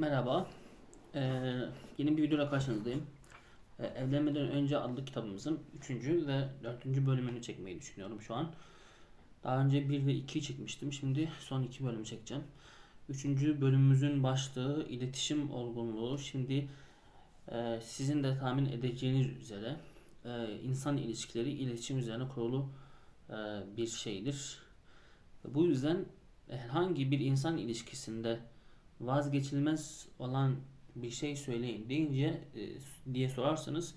Merhaba. Ee, yeni bir videoyla karşınızdayım. Ee, Evlenmeden Önce adlı kitabımızın 3. ve 4. bölümünü çekmeyi düşünüyorum şu an. Daha önce 1 ve 2'yi çekmiştim. Şimdi son 2 bölümü çekeceğim. 3. bölümümüzün başlığı iletişim olgunluğu. Şimdi e, sizin de tahmin edeceğiniz üzere e, insan ilişkileri iletişim üzerine kurulu e, bir şeydir. Bu yüzden herhangi bir insan ilişkisinde vazgeçilmez olan bir şey söyleyin deyince e, diye sorarsanız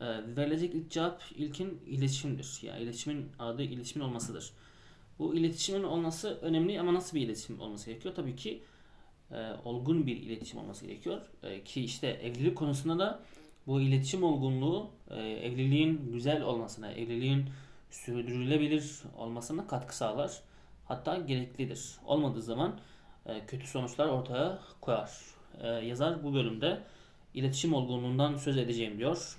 e, verilecek ilk cevap ilkin iletişimdir. Ya iletişimin adı iletişimin olmasıdır. Bu iletişimin olması önemli ama nasıl bir iletişim olması gerekiyor? Tabii ki e, olgun bir iletişim olması gerekiyor. E, ki işte evlilik konusunda da bu iletişim olgunluğu e, evliliğin güzel olmasına, evliliğin sürdürülebilir olmasına katkı sağlar. Hatta gereklidir. Olmadığı zaman kötü sonuçlar ortaya koyar. E, yazar bu bölümde iletişim olgunluğundan söz edeceğim diyor.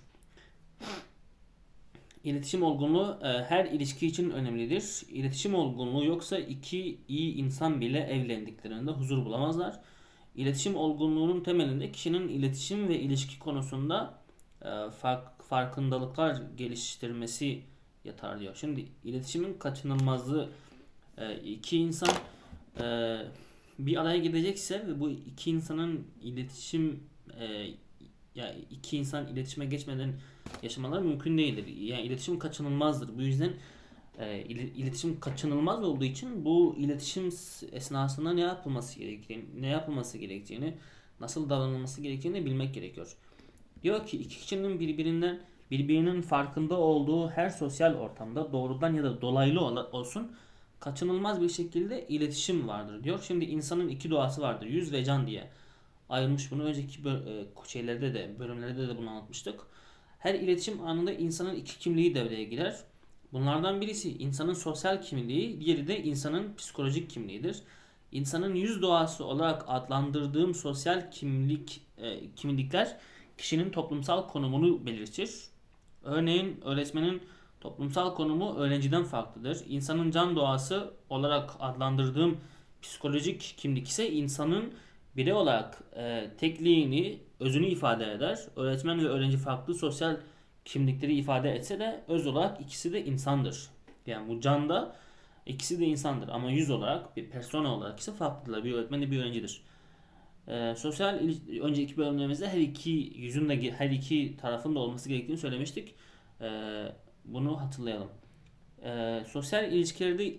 İletişim olgunluğu e, her ilişki için önemlidir. İletişim olgunluğu yoksa iki iyi insan bile evlendiklerinde huzur bulamazlar. İletişim olgunluğunun temelinde kişinin iletişim ve ilişki konusunda fark, farkındalıklar geliştirmesi yatar diyor. Şimdi iletişimin kaçınılmazlığı iki insan bir araya gidecekse ve bu iki insanın iletişim e, ya iki insan iletişime geçmeden yaşamaları mümkün değildir. Yani iletişim kaçınılmazdır. Bu yüzden e, iletişim kaçınılmaz olduğu için bu iletişim esnasında ne yapılması gerektiğini, ne yapılması gerektiğini, nasıl davranılması gerektiğini bilmek gerekiyor. Diyor ki iki kişinin birbirinden birbirinin farkında olduğu her sosyal ortamda doğrudan ya da dolaylı olsun kaçınılmaz bir şekilde iletişim vardır diyor. Şimdi insanın iki doğası vardır. Yüz ve can diye ayrılmış bunu. Önceki e, şeylerde de bölümlerde de bunu anlatmıştık. Her iletişim anında insanın iki kimliği devreye girer. Bunlardan birisi insanın sosyal kimliği, diğeri de insanın psikolojik kimliğidir. İnsanın yüz doğası olarak adlandırdığım sosyal kimlik e, kimlikler kişinin toplumsal konumunu belirtir. Örneğin öğretmenin Toplumsal konumu öğrenciden farklıdır. İnsanın can doğası olarak adlandırdığım psikolojik kimlik ise insanın birey olarak e, tekliğini, özünü ifade eder. Öğretmen ve öğrenci farklı sosyal kimlikleri ifade etse de öz olarak ikisi de insandır. Yani bu canda ikisi de insandır ama yüz olarak bir persona olarak ise farklıdır. Bir öğretmen de bir öğrencidir. E, sosyal önceki bölümlerimizde her iki yüzün de her iki tarafın da olması gerektiğini söylemiştik. E, bunu hatırlayalım. Ee, sosyal ilişkilerde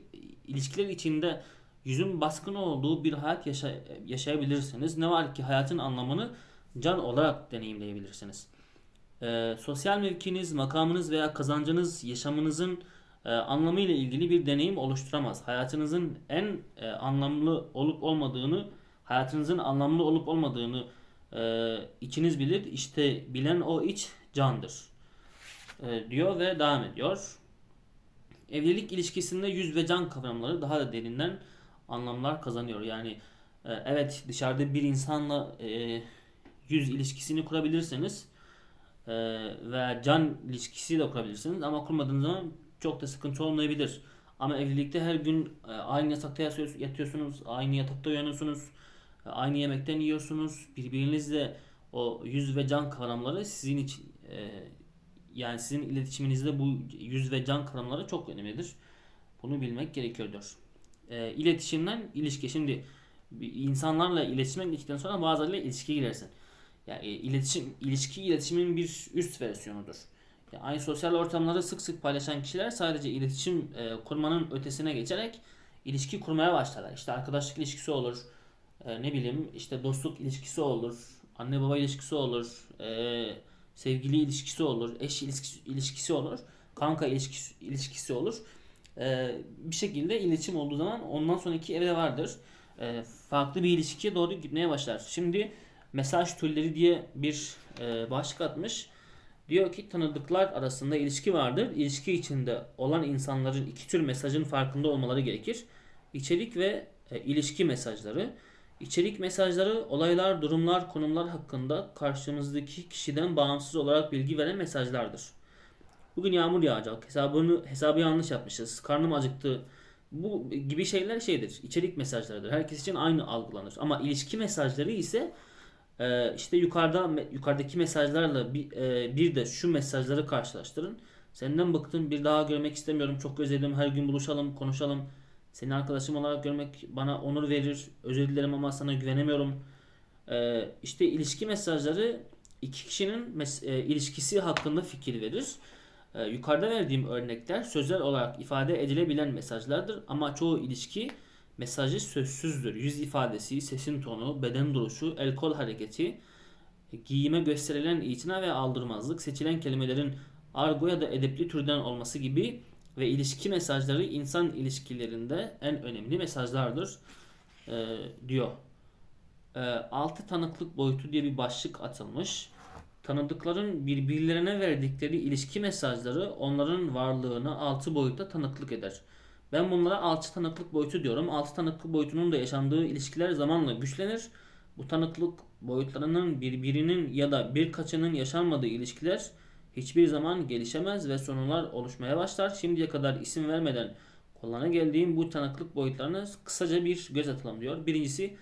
ilişkiler içinde yüzün baskın olduğu bir hayat yaşa, yaşayabilirsiniz. Ne var ki hayatın anlamını can olarak deneyimleyebilirsiniz. Ee, sosyal mevkiniz, makamınız veya kazancınız yaşamınızın e, anlamı ile ilgili bir deneyim oluşturamaz. Hayatınızın en e, anlamlı olup olmadığını, hayatınızın anlamlı olup olmadığını e, içiniz bilir. İşte bilen o iç candır e, diyor ve devam ediyor. Evlilik ilişkisinde yüz ve can kavramları daha da derinden anlamlar kazanıyor. Yani e, evet dışarıda bir insanla e, yüz ilişkisini kurabilirsiniz e, ve can ilişkisi de kurabilirsiniz ama kurmadığınız zaman çok da sıkıntı olmayabilir. Ama evlilikte her gün aynı yatakta yatıyorsunuz, aynı yatakta uyanıyorsunuz, aynı yemekten yiyorsunuz. Birbirinizle o yüz ve can kavramları sizin için yani sizin iletişiminizde bu yüz ve can kavramları çok önemlidir. Bunu bilmek gerekiyordur. E, iletişimden ilişki. Şimdi insanlarla iletişime geçtikten sonra bazılarıyla ilişkiye girersin. Yani iletişim, ilişki iletişimin bir üst versiyonudur. Yani sosyal ortamları sık sık paylaşan kişiler sadece iletişim e, kurmanın ötesine geçerek ilişki kurmaya başlarlar. İşte arkadaşlık ilişkisi olur, e, ne bileyim işte dostluk ilişkisi olur, anne baba ilişkisi olur, e, sevgili ilişkisi olur, eş ilişkisi, olur, kanka ilişkisi, ilişkisi olur. Ee, bir şekilde iletişim olduğu zaman ondan sonraki evre vardır. Ee, farklı bir ilişkiye doğru gitmeye başlar. Şimdi mesaj türleri diye bir e, başlık atmış. Diyor ki tanıdıklar arasında ilişki vardır. İlişki içinde olan insanların iki tür mesajın farkında olmaları gerekir. İçerik ve e, ilişki mesajları. İçerik mesajları olaylar, durumlar, konumlar hakkında karşımızdaki kişiden bağımsız olarak bilgi veren mesajlardır. Bugün yağmur yağacak. Hesabını hesabı yanlış yapmışız. Karnım acıktı. Bu gibi şeyler şeydir. İçerik mesajlarıdır. Herkes için aynı algılanır. Ama ilişki mesajları ise Ee, işte yukarıda yukarıdaki mesajlarla e, bir de şu mesajları karşılaştırın. Senden bıktım bir daha görmek istemiyorum çok özledim her gün buluşalım konuşalım. Seni arkadaşım olarak görmek bana onur verir. Özür dilerim ama sana güvenemiyorum. Ee, işte ilişki mesajları iki kişinin mes- e, ilişkisi hakkında fikir verir. Ee, yukarıda verdiğim örnekler sözel olarak ifade edilebilen mesajlardır ama çoğu ilişki mesajı sözsüzdür. Yüz ifadesi, sesin tonu, beden duruşu, el kol hareketi, giyime gösterilen itina ve aldırmazlık, seçilen kelimelerin argo ya da edepli türden olması gibi ve ilişki mesajları insan ilişkilerinde en önemli mesajlardır e, diyor. E, altı tanıklık boyutu diye bir başlık atılmış. Tanıdıkların birbirlerine verdikleri ilişki mesajları onların varlığını altı boyutta tanıklık eder. Ben bunlara altı tanıklık boyutu diyorum. Altı tanıklık boyutunun da yaşandığı ilişkiler zamanla güçlenir. Bu tanıklık boyutlarının birbirinin ya da birkaçının yaşanmadığı ilişkiler hiçbir zaman gelişemez ve sorunlar oluşmaya başlar. Şimdiye kadar isim vermeden kullana geldiğim bu tanıklık boyutlarına kısaca bir göz atalım diyor. Birincisi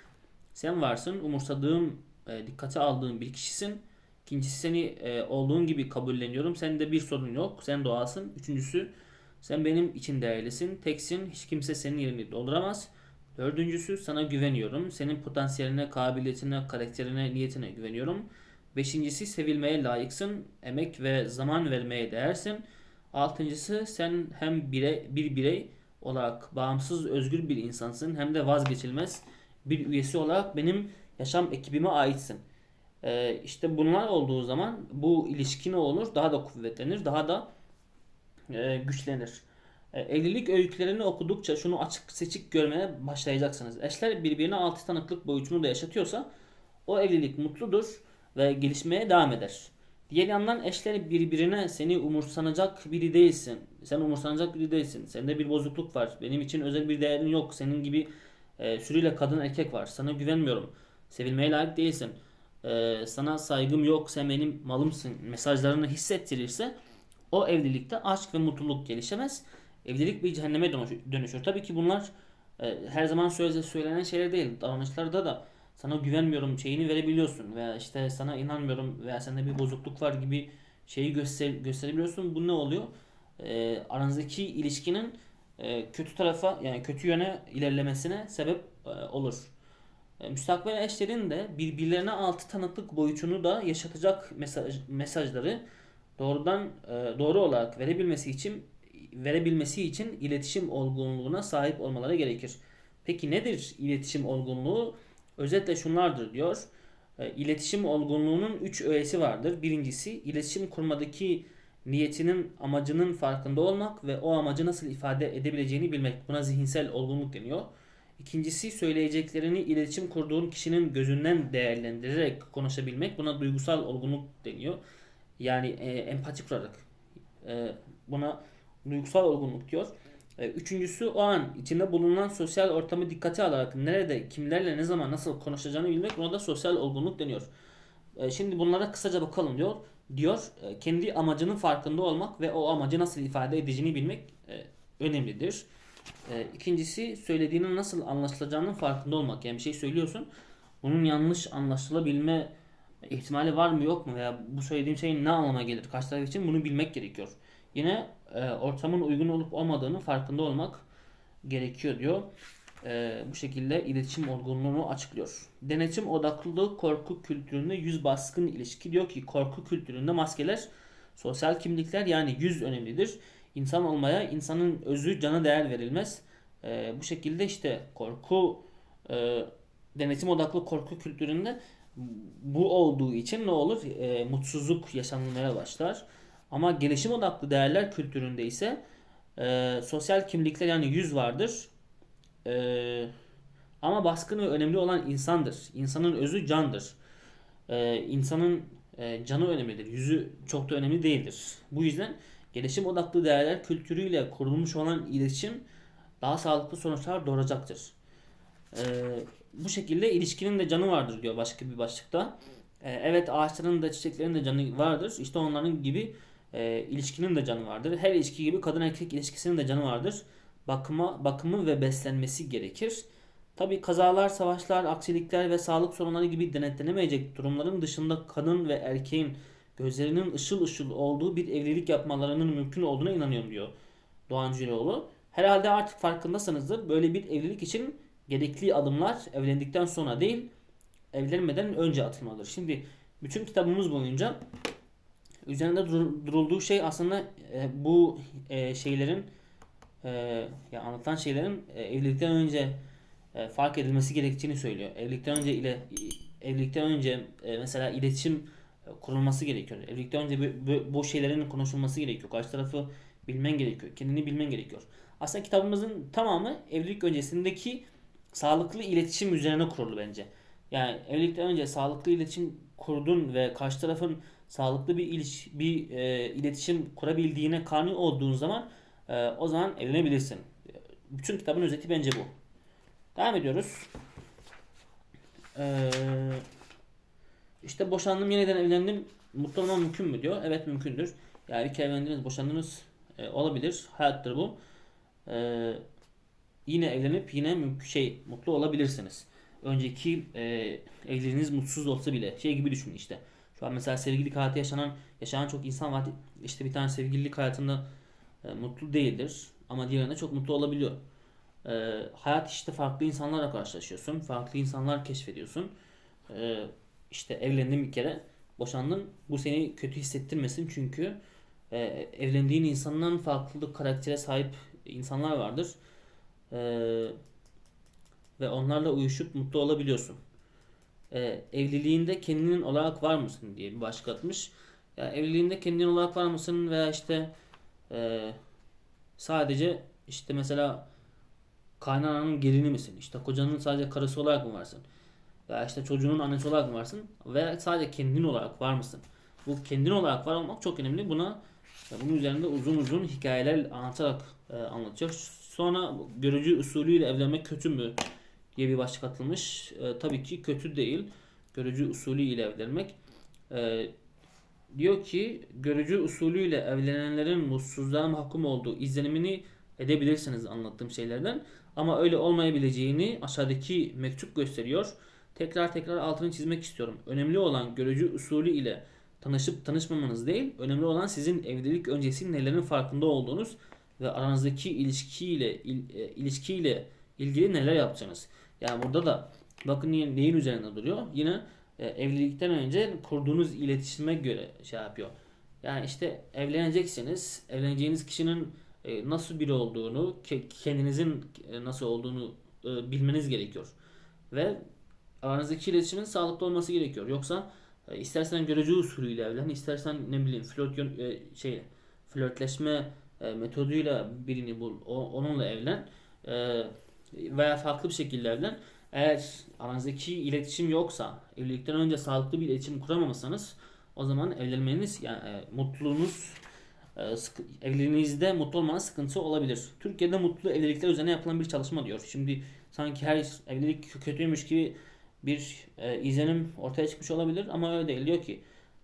sen varsın, umursadığım, e, dikkate aldığım bir kişisin. İkincisi seni e, olduğun gibi kabulleniyorum. Sende bir sorun yok. Sen doğasın. Üçüncüsü sen benim için değerlisin. Teksin. Hiç kimse senin yerini dolduramaz. Dördüncüsü sana güveniyorum. Senin potansiyeline, kabiliyetine, karakterine, niyetine güveniyorum. Beşincisi sevilmeye layıksın. Emek ve zaman vermeye değersin. Altıncısı sen hem bire, bir birey olarak bağımsız, özgür bir insansın hem de vazgeçilmez bir üyesi olarak benim yaşam ekibime aitsin. Ee, işte bunlar olduğu zaman bu ilişki ne olur? Daha da kuvvetlenir, daha da e, güçlenir. E, evlilik öykülerini okudukça şunu açık seçik görmeye başlayacaksınız. Eşler birbirine altı tanıklık boyutunu da yaşatıyorsa o evlilik mutludur ve gelişmeye devam eder. Diğer yandan eşler birbirine seni umursanacak biri değilsin. Sen umursanacak biri değilsin. Sende bir bozukluk var. Benim için özel bir değerin yok. Senin gibi e, sürüyle kadın erkek var. Sana güvenmiyorum. Sevilmeye layık değilsin. E, sana saygım yok. Sen benim malımsın. Mesajlarını hissettirirse o evlilikte aşk ve mutluluk gelişemez. Evlilik bir cehenneme dönüşür. Tabii ki bunlar e, her zaman sözle söylenen şeyler değil. Davranışlarda da sana güvenmiyorum şeyini verebiliyorsun veya işte sana inanmıyorum veya sende bir bozukluk var gibi şeyi göster gösterebiliyorsun. Bu ne oluyor? E, aranızdaki ilişkinin e, kötü tarafa yani kötü yöne ilerlemesine sebep e, olur. E, müstakbel eşlerin de birbirlerine altı tanıklık boyutunu da yaşatacak mesaj, mesajları doğrudan e, doğru olarak verebilmesi için verebilmesi için iletişim olgunluğuna sahip olmaları gerekir. Peki nedir iletişim olgunluğu? Özetle şunlardır diyor. E, iletişim olgunluğunun 3 öğesi vardır. Birincisi iletişim kurmadaki niyetinin amacının farkında olmak ve o amacı nasıl ifade edebileceğini bilmek. Buna zihinsel olgunluk deniyor. İkincisi söyleyeceklerini iletişim kurduğun kişinin gözünden değerlendirerek konuşabilmek. Buna duygusal olgunluk deniyor. Yani e, empati kurarak. E, buna duygusal olgunluk diyor. E, üçüncüsü o an içinde bulunan sosyal ortamı dikkate alarak nerede, kimlerle, ne zaman, nasıl konuşacağını bilmek buna da sosyal olgunluk deniyor. E, şimdi bunlara kısaca bakalım diyor. Diyor e, kendi amacının farkında olmak ve o amacı nasıl ifade edeceğini bilmek önemlidir. İkincisi söylediğinin nasıl anlaşılacağının farkında olmak. Yani bir şey söylüyorsun. Bunun yanlış anlaşılabilme ihtimali var mı yok mu veya bu söylediğim şeyin ne anlama gelir karşı taraf için bunu bilmek gerekiyor. Yine e, ortamın uygun olup olmadığını farkında olmak gerekiyor diyor. E, bu şekilde iletişim olgunluğunu açıklıyor. Denetim odaklı korku kültüründe yüz baskın ilişki diyor ki korku kültüründe maskeler sosyal kimlikler yani yüz önemlidir. İnsan olmaya insanın özü cana değer verilmez. E, bu şekilde işte korku e, denetim odaklı korku kültüründe bu olduğu için ne olur? E, mutsuzluk yaşanmaya başlar. Ama gelişim odaklı değerler kültüründe ise e, sosyal kimlikler yani yüz vardır. E, ama baskın ve önemli olan insandır. İnsanın özü candır. E, insanın e, canı önemlidir. Yüzü çok da önemli değildir. Bu yüzden gelişim odaklı değerler kültürüyle kurulmuş olan iletişim daha sağlıklı sonuçlar doğuracaktır. E, bu şekilde ilişkinin de canı vardır diyor başka bir başlıkta. E, evet ağaçların da çiçeklerin de canı vardır. İşte onların gibi e, ilişkinin de canı vardır. Her ilişki gibi kadın erkek ilişkisinin de canı vardır. Bakıma, bakımı ve beslenmesi gerekir. Tabii kazalar, savaşlar, aksilikler ve sağlık sorunları gibi denetlenemeyecek durumların dışında kadın ve erkeğin gözlerinin ışıl ışıl olduğu bir evlilik yapmalarının mümkün olduğuna inanıyorum diyor Doğan Cüceloğlu. Herhalde artık farkındasınızdır. Böyle bir evlilik için gerekli adımlar evlendikten sonra değil, evlenmeden önce atılmalıdır. Şimdi bütün kitabımız boyunca üzerinde dur- durulduğu şey aslında e, bu e, şeylerin e, ya anlatılan şeylerin e, evlilikten önce e, fark edilmesi gerektiğini söylüyor. Evlilikten önce ile evlilikten önce e, mesela iletişim kurulması gerekiyor. Evlilikten önce bu, bu, bu şeylerin konuşulması gerekiyor. Karşı tarafı bilmen gerekiyor. Kendini bilmen gerekiyor. Aslında kitabımızın tamamı evlilik öncesindeki sağlıklı iletişim üzerine kurulu bence. Yani evlilikten önce sağlıklı iletişim kurdun ve karşı tarafın sağlıklı bir iliş, bir e, iletişim kurabildiğine kani olduğun zaman e, o zaman evlenebilirsin. Bütün kitabın özeti bence bu. Devam ediyoruz. Ee, işte boşandım yeniden evlendim. Mutlu olmam mümkün mü diyor. Evet mümkündür. Yani kere evlendiniz boşandınız e, olabilir. Hayattır bu. Ee, yine evlenip yine şey mutlu olabilirsiniz. Önceki e, evliliğiniz mutsuz olsa bile şey gibi düşünün işte. Şu an mesela sevgililik hayatı yaşanan yaşanan çok insan var. İşte bir tane sevgililik hayatında e, mutlu değildir ama diğerinde çok mutlu olabiliyor. E, hayat işte farklı insanlarla karşılaşıyorsun. Farklı insanlar keşfediyorsun. E, işte evlendin bir kere. Boşandın. Bu seni kötü hissettirmesin çünkü e, evlendiğin insandan farklı karaktere sahip insanlar vardır. E, ve onlarla uyuşup mutlu olabiliyorsun. E, evliliğinde kendinin olarak var mısın diye bir başlık atmış. Ya evliliğinde kendin olarak var mısın veya işte e, sadece işte mesela kaynananın gelini misin? İşte kocanın sadece karısı olarak mı varsın? Veya işte çocuğunun annesi olarak mı varsın? Veya sadece kendin olarak var mısın? Bu kendin olarak var olmak çok önemli. Buna bunun üzerinde uzun uzun hikayeler anlatarak e, anlatıyor. Sonra görücü usulüyle evlenmek kötü mü diye bir başlık atılmış. E, tabii ki kötü değil. Görücü usulüyle evlenmek. E, diyor ki görücü usulüyle evlenenlerin mutsuzluğa mahkum olduğu izlenimini edebilirsiniz anlattığım şeylerden. Ama öyle olmayabileceğini aşağıdaki mektup gösteriyor. Tekrar tekrar altını çizmek istiyorum. Önemli olan görücü usulü ile tanışıp tanışmamanız değil, önemli olan sizin evlilik öncesi nelerin farkında olduğunuz ve aranızdaki ilişkiyle il, e, ilişkiyle ilgili neler yapacağınız. Yani burada da bakın neyin, neyin üzerinde duruyor. Yine e, evlilikten önce kurduğunuz iletişime göre şey yapıyor. Yani işte evleneceksiniz. Evleneceğiniz kişinin e, nasıl biri olduğunu, ke- kendinizin e, nasıl olduğunu e, bilmeniz gerekiyor. Ve aranızdaki iletişimin sağlıklı olması gerekiyor. Yoksa e, istersen görücü usulüyle evlen, istersen ne bileyim flört e, şey flörtleşme e, metoduyla birini bul, o- onunla evlen e, veya farklı bir şekilde evlen. Eğer aranızdaki iletişim yoksa, evlilikten önce sağlıklı bir iletişim kuramamışsanız o zaman evlenmeniz yani e, mutluluğunuz e, evliliğinizde mutlu olmanız sıkıntı olabilir. Türkiye'de mutlu evlilikler üzerine yapılan bir çalışma diyor. Şimdi sanki her evlilik kötüymüş gibi bir e, izlenim ortaya çıkmış olabilir ama öyle değil. Diyor ki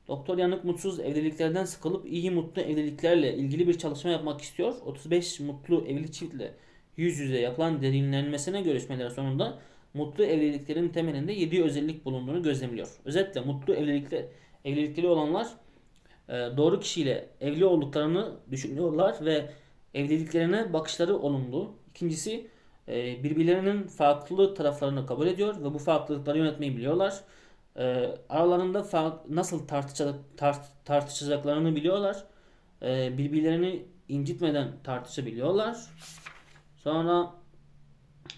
Doktor Yanık mutsuz evliliklerden sıkılıp iyi mutlu evliliklerle ilgili bir çalışma yapmak istiyor. 35 mutlu evli çiftle yüz yüze yapılan derinlenmesine görüşmeler sonunda mutlu evliliklerin temelinde 7 özellik bulunduğunu gözlemliyor. Özetle mutlu evlilikler evlilikleri olanlar e, doğru kişiyle evli olduklarını düşünüyorlar ve evliliklerine bakışları olumlu. İkincisi e, birbirlerinin farklı taraflarını kabul ediyor ve bu farklılıkları yönetmeyi biliyorlar. E, aralarında nasıl tartışacak, tart, tartışacaklarını biliyorlar. Birbirlerini incitmeden tartışabiliyorlar. Sonra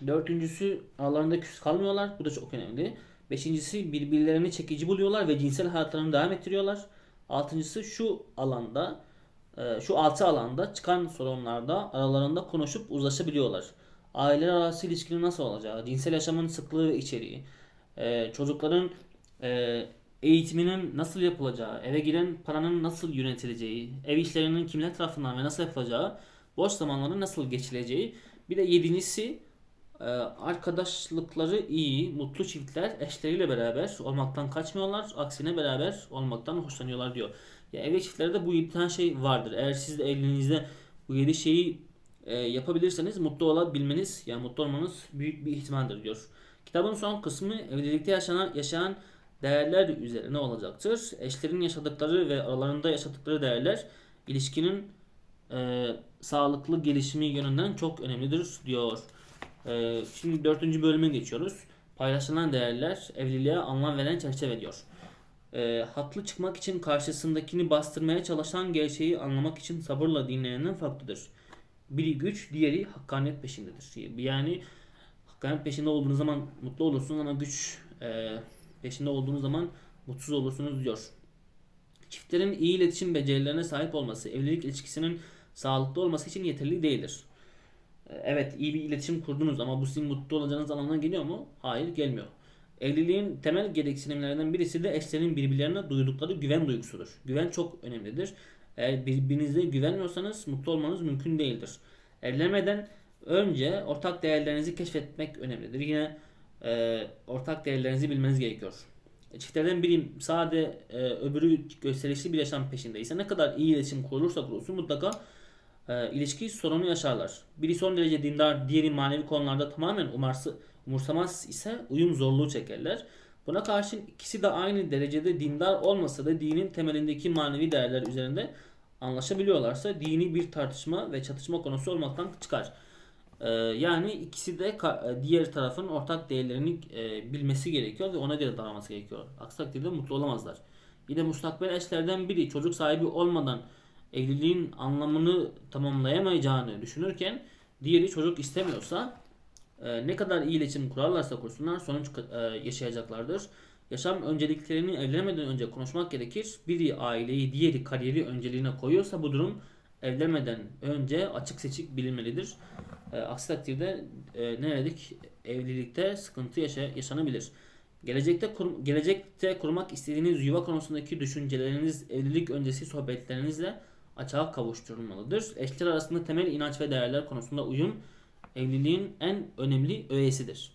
dördüncüsü aralarında küs kalmıyorlar. Bu da çok önemli. Beşincisi birbirlerini çekici buluyorlar ve cinsel hayatlarını devam ettiriyorlar. Altıncısı şu alanda e, şu altı alanda çıkan sorunlarda aralarında konuşup uzlaşabiliyorlar. Aileler arası ilişkinin nasıl olacağı, cinsel yaşamın sıklığı ve içeriği, e, çocukların e, eğitiminin nasıl yapılacağı, eve giren paranın nasıl yönetileceği, ev işlerinin kimler tarafından ve nasıl yapılacağı, boş zamanların nasıl geçileceği. Bir de yedincisi e, arkadaşlıkları iyi, mutlu çiftler eşleriyle beraber olmaktan kaçmıyorlar. Aksine beraber olmaktan hoşlanıyorlar diyor. Ya evli çiftlerde bu 7 tane şey vardır. Eğer siz de evliliğinizde bu 7 şeyi e, yapabilirseniz mutlu olabilmeniz yani mutlu olmanız büyük bir ihtimaldir diyor. Kitabın son kısmı evlilikte yaşanan yaşayan değerler üzerine olacaktır. Eşlerin yaşadıkları ve aralarında yaşadıkları değerler ilişkinin e, sağlıklı gelişimi yönünden çok önemlidir diyor. E, şimdi dördüncü bölüme geçiyoruz. Paylaşılan değerler evliliğe anlam veren çerçeve diyor. E, haklı çıkmak için karşısındakini bastırmaya çalışan gerçeği anlamak için sabırla dinleyenden farklıdır. Biri güç, diğeri hakkaniyet peşindedir. Yani hakkaniyet peşinde olduğunuz zaman mutlu olursunuz ama güç e, peşinde olduğunuz zaman mutsuz olursunuz diyor. Çiftlerin iyi iletişim becerilerine sahip olması evlilik ilişkisinin sağlıklı olması için yeterli değildir. E, Evet iyi bir iletişim kurdunuz ama bu sizin mutlu olacağınız anlamına geliyor mu? Hayır gelmiyor. Evliliğin temel gereksinimlerinden birisi de eşlerin birbirlerine duydukları güven duygusudur. Güven çok önemlidir. Eğer birbirinize güvenmiyorsanız mutlu olmanız mümkün değildir. Evlenmeden önce ortak değerlerinizi keşfetmek önemlidir. Yine e, ortak değerlerinizi bilmeniz gerekiyor. E, Çiftlerden biri sade e, öbürü gösterişli bir yaşam peşindeyse ne kadar iyi iletişim kurulursa kurulsun mutlaka e, ilişki sorunu yaşarlar. Biri son derece dindar, diğeri manevi konularda tamamen umarsı, umursamaz ise uyum zorluğu çekerler. Buna karşın ikisi de aynı derecede dindar olmasa da dinin temelindeki manevi değerler üzerinde anlaşabiliyorlarsa dini bir tartışma ve çatışma konusu olmaktan çıkar. Ee, yani ikisi de ka- diğer tarafın ortak değerlerini e, bilmesi gerekiyor ve ona göre davranması gerekiyor. Aksi takdirde mutlu olamazlar. Yine müstakbel eşlerden biri çocuk sahibi olmadan evliliğin anlamını tamamlayamayacağını düşünürken diğeri çocuk istemiyorsa e, ne kadar iyi iletişim kurarlarsa kursunlar sonuç e, yaşayacaklardır. Yaşam önceliklerini evlenmeden önce konuşmak gerekir. Biri aileyi, diğeri kariyeri önceliğine koyuyorsa bu durum evlenmeden önce açık seçik bilinmelidir. E, aksi takdirde e, ne dedik? Evlilikte sıkıntı yaşa, yaşanabilir. Gelecekte kur, gelecekte kurmak istediğiniz yuva konusundaki düşünceleriniz evlilik öncesi sohbetlerinizle açığa kavuşturulmalıdır. Eşler arasında temel inanç ve değerler konusunda uyum evliliğin en önemli öğesidir.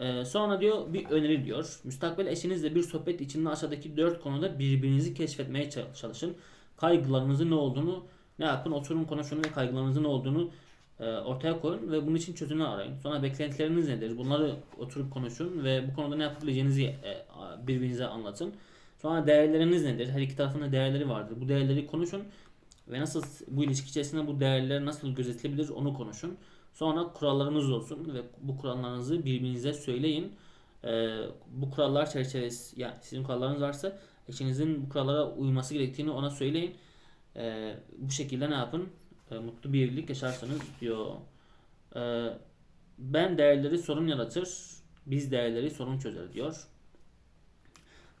Ee, sonra diyor bir öneri diyor. Müstakbel eşinizle bir sohbet içinde aşağıdaki dört konuda birbirinizi keşfetmeye ça- çalışın. Kaygılarınızın ne olduğunu ne yapın oturun konuşun ve kaygılarınızın ne olduğunu e, ortaya koyun ve bunun için çözümler arayın. Sonra beklentileriniz nedir? Bunları oturup konuşun ve bu konuda ne yapabileceğinizi e, birbirinize anlatın. Sonra değerleriniz nedir? Her iki tarafın da değerleri vardır. Bu değerleri konuşun ve nasıl bu ilişki içerisinde bu değerler nasıl gözetilebilir onu konuşun. Sonra kurallarınız olsun ve bu kurallarınızı birbirinize söyleyin. Ee, bu kurallar çerçevesi yani sizin kurallarınız varsa eşinizin bu kurallara uyması gerektiğini ona söyleyin. Ee, bu şekilde ne yapın? Ee, mutlu bir evlilik yaşarsınız diyor. Ee, ben değerleri sorun yaratır, biz değerleri sorun çözer diyor.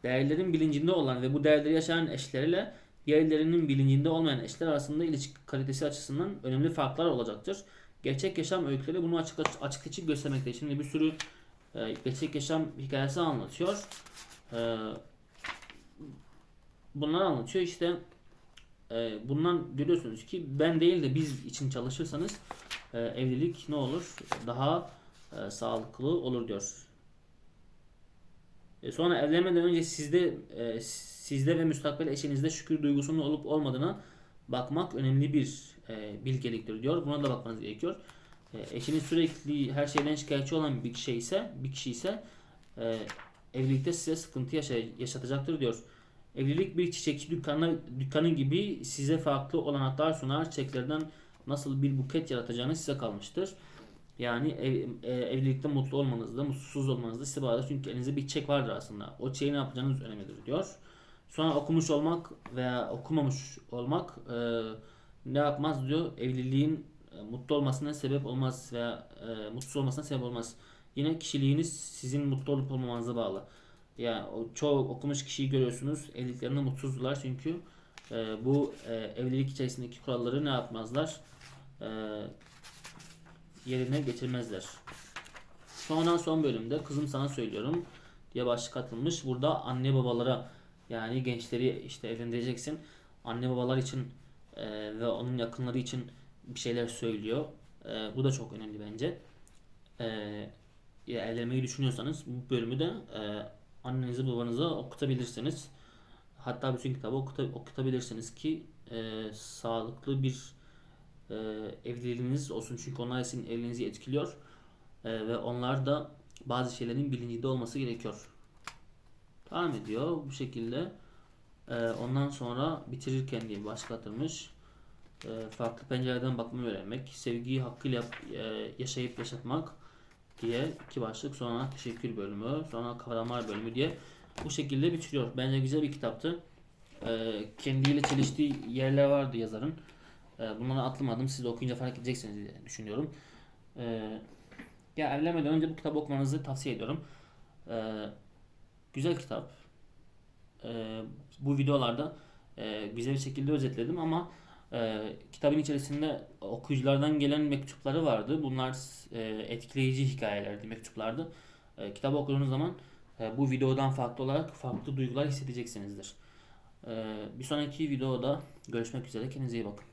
Değerlerin bilincinde olan ve bu değerleri yaşayan eşlerle diğerlerinin bilincinde olmayan eşler arasında ilişki kalitesi açısından önemli farklar olacaktır. Gerçek yaşam öyküleri bunu açık açık açık göstermekte. Şimdi bir sürü e, gerçek yaşam hikayesi anlatıyor. E, bunları anlatıyor işte. E, bundan görüyorsunuz ki ben değil de biz için çalışırsanız e, evlilik ne olur? Daha e, sağlıklı olur diyor. E, sonra evlenmeden önce sizde e, sizde ve müstakbel eşinizde şükür duygusunun olup olmadığına bakmak önemli bir e, bilgeliktir diyor. Buna da bakmanız gerekiyor. E, eşiniz sürekli her şeyden şikayetçi olan bir kişi ise, bir kişi ise evlilikte size sıkıntı yaşatacaktır diyor. Evlilik bir çiçekçi dükkanı, dükkanı gibi size farklı olanaklar sunar. Çiçeklerden nasıl bir buket yaratacağınız size kalmıştır. Yani ev, e, evlilikte mutlu olmanızda, mutsuz olmanızda size bağlı. Çünkü elinizde bir çiçek vardır aslında. O çiçeği ne yapacağınız önemlidir diyor. Sonra okumuş olmak veya okumamış olmak e, ne yapmaz diyor. Evliliğin e, mutlu olmasına sebep olmaz veya e, mutsuz olmasına sebep olmaz. Yine kişiliğiniz sizin mutlu olup olmamanıza bağlı. Yani o çoğu okumuş kişiyi görüyorsunuz. Evliliklerinde mutsuzdular çünkü e, bu e, evlilik içerisindeki kuralları ne yapmazlar? E, yerine getirmezler. Sonra son bölümde kızım sana söylüyorum diye başlık atılmış. Burada anne babalara yani gençleri işte evlendireceksin. Anne babalar için e, ve onun yakınları için bir şeyler söylüyor. E, bu da çok önemli bence. E, evlenmeyi düşünüyorsanız bu bölümü de e, annenizi babanıza okutabilirsiniz. Hatta bütün kitabı okuta, okutabilirsiniz ki e, sağlıklı bir e, evliliğiniz olsun çünkü onlar sizin evliliğinizi etkiliyor E, ve onlar da bazı şeylerin bilincinde olması gerekiyor. Devam ediyor bu şekilde. E, ondan sonra bitirirken diye başlatılmış. E, farklı pencereden bakmayı öğrenmek, sevgiyi hakkıyla yap- e, yaşayıp yaşatmak diye iki başlık sonra teşekkür bölümü sonra kavramlar bölümü diye bu şekilde bitiriyor. Bence güzel bir kitaptı. Ee, kendiyle çeliştiği yerler vardı yazarın. Ee, bunları atlamadım. Siz de okuyunca fark edeceksiniz diye düşünüyorum. Ee, ya evlenmeden önce bu kitabı okumanızı tavsiye ediyorum. Ee, güzel kitap. Bu videolarda e, güzel bir şekilde özetledim ama e, kitabın içerisinde okuyuculardan gelen mektupları vardı. Bunlar e, etkileyici hikayelerdi, mektuplardı. E, kitabı okuduğunuz zaman e, bu videodan farklı olarak farklı duygular hissedeceksinizdir. E, bir sonraki videoda görüşmek üzere. Kendinize iyi bakın.